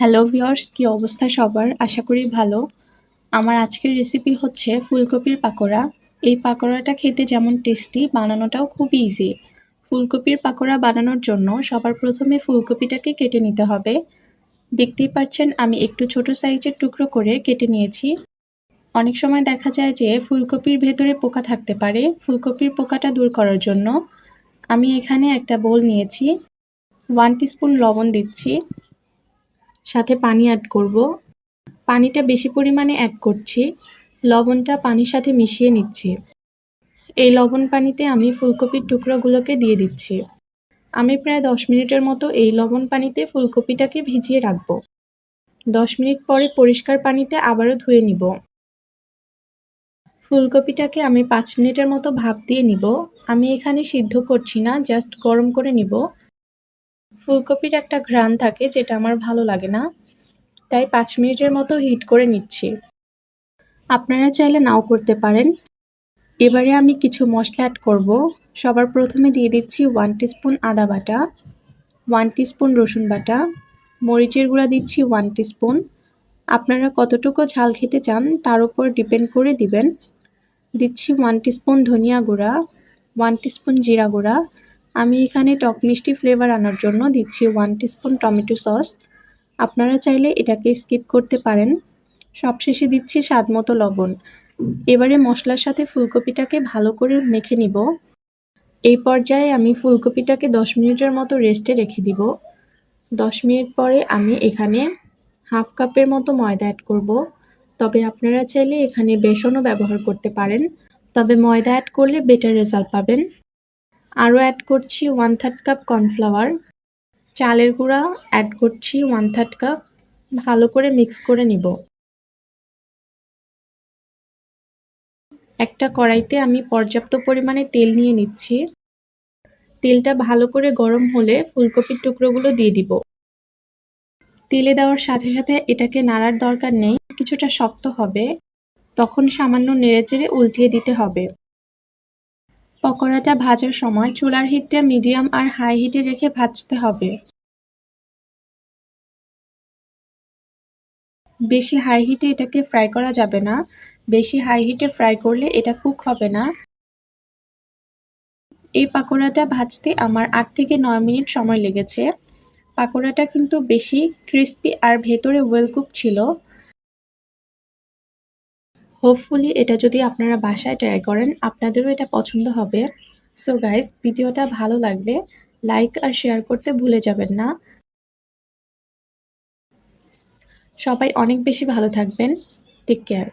Hello viewers কি অবস্থা সবার? আশা করি ভালো। আমার আজকের রেসিপি হচ্ছে ফুলকপির পাকোড়া। এই পাকোড়াটা খেতে যেমন টেস্টি বানানোটাও খুব ইজি ফুলকপির পাকোড়া বানানোর জন্য সবার প্রথমে ফুলকপিটাকে কেটে নিতে হবে। দেখতেই পাচ্ছেন, আমি একটু ছোট সাইজের টুকরো করে কেটে নিয়েছি। অনেক সময় দেখা যায় যে ফুলকপির ভেতরে পোকা থাকতে পারে। ফুলকপির পোকাটা দূর করার জন্য আমি এখানে একটা বোল নিয়েছি। ওয়ান টিস্পুন লবণ দিচ্ছি। সাথে পানি অ্যাড করব। পানিটা বেশি পরিমাণে অ্যাড করছি। লবণটা পানির সাথে মিশিয়ে নিচ্ছি। এই লবণ পানিতে আমি ফুলকপির টুকরোগুলোকে দিয়ে দিচ্ছি। আমি প্রায় দশ মিনিটের মতো এই লবণ পানিতে ফুলকপিটাকে ভিজিয়ে রাখব। দশ মিনিট পরে পরিষ্কার পানিতে আবারও ধুয়ে নিব। ফুলকপিটাকে আমি পাঁচ মিনিটের মতো ভাপ দিয়ে নিব। আমি এখানে সিদ্ধ করছি না, জাস্ট গরম করে নিব। ফুলকপির একটা ঘ্রাণ থাকে যেটা আমার ভালো লাগে না। তাই পাঁচ মিনিটের মতো হিট করে নিচ্ছি। আপনারা চাইলে নাও করতে পারেন। এবারে আমি কিছু মশলা অ্যাড করব। সবার প্রথমে দিয়ে দিচ্ছি ওয়ান টিস্পুন আদা বাটা ওয়ান টিস্পুন রসুন বাটা, মরিচের গুঁড়া দিচ্ছি ওয়ান টিস্পুন আপনারা কতটুকু ঝাল খেতে চান তার উপর ডিপেন্ড করে দিবেন। দিচ্ছি ওয়ান টিস্পুন ধনিয়া গুঁড়া ওয়ান টিস্পুন জিরা গুঁড়া আমি এখানে টক মিষ্টি ফ্লেভার আনার জন্য দিচ্ছি ওয়ান টিস্পুন টমেটো সস আপনারা চাইলে এটাকে স্কিপ করতে পারেন। সবশেষে দিচ্ছি স্বাদ মতো লবণ। এবারে মশলার সাথে ফুলকপিটাকে ভালো করে মেখে নিব। এই পর্যায়ে আমি ফুলকপিটাকে দশ মিনিটের মতো রেস্টে রেখে দিব। দশ মিনিট পরে আমি এখানে হাফ কাপের মতো ময়দা অ্যাড করব। তবে আপনারা চাইলে এখানে বেসনও ব্যবহার করতে পারেন। তবে ময়দা অ্যাড করলে বেটার রেজাল্ট পাবেন। আরও অ্যাড করছি ওয়ান থার্ড কাপ কর্নফ্লাওয়ার চালের গুঁড়া অ্যাড করছি ওয়ান থার্ড কাপ ভালো করে মিক্স করে নিব। একটা কড়াইতে আমি পর্যাপ্ত পরিমাণে তেল নিয়ে নিচ্ছি। তেলটা ভালো করে গরম হলে ফুলকপির টুকরোগুলো দিয়ে দিব। তেলে দেওয়ার সাথে সাথে এটাকে নাড়ার দরকার নেই, কিছুটা শক্ত হবে। তখন সামান্য নেড়েচেড়ে উল্টিয়ে দিতে হবে। পকোড়াটা ভাজার সময় চুলার হিটটা মিডিয়াম আর হাই হিটে রেখে ভাজতে হবে। বেশি হাই হিটে এটাকে ফ্রাই করা যাবে না। বেশি হাই হিটে ফ্রাই করলে এটা কুক হবে না। এই পাকোড়াটা ভাজতে আমার আট থেকে নয় মিনিট সময় লেগেছে। পাকোড়াটা কিন্তু বেশি ক্রিস্পি আর ভেতরে ওয়েল কুক ছিল। হোপফুলি এটা যদি আপনারা বাসায় ট্রাই করেন, আপনাদেরও এটা পছন্দ হবে। সো গাইজ ভিডিওটা ভালো লাগলে লাইক আর শেয়ার করতে ভুলে যাবেন না। সবাই অনেক বেশি ভালো থাকবেন। Take care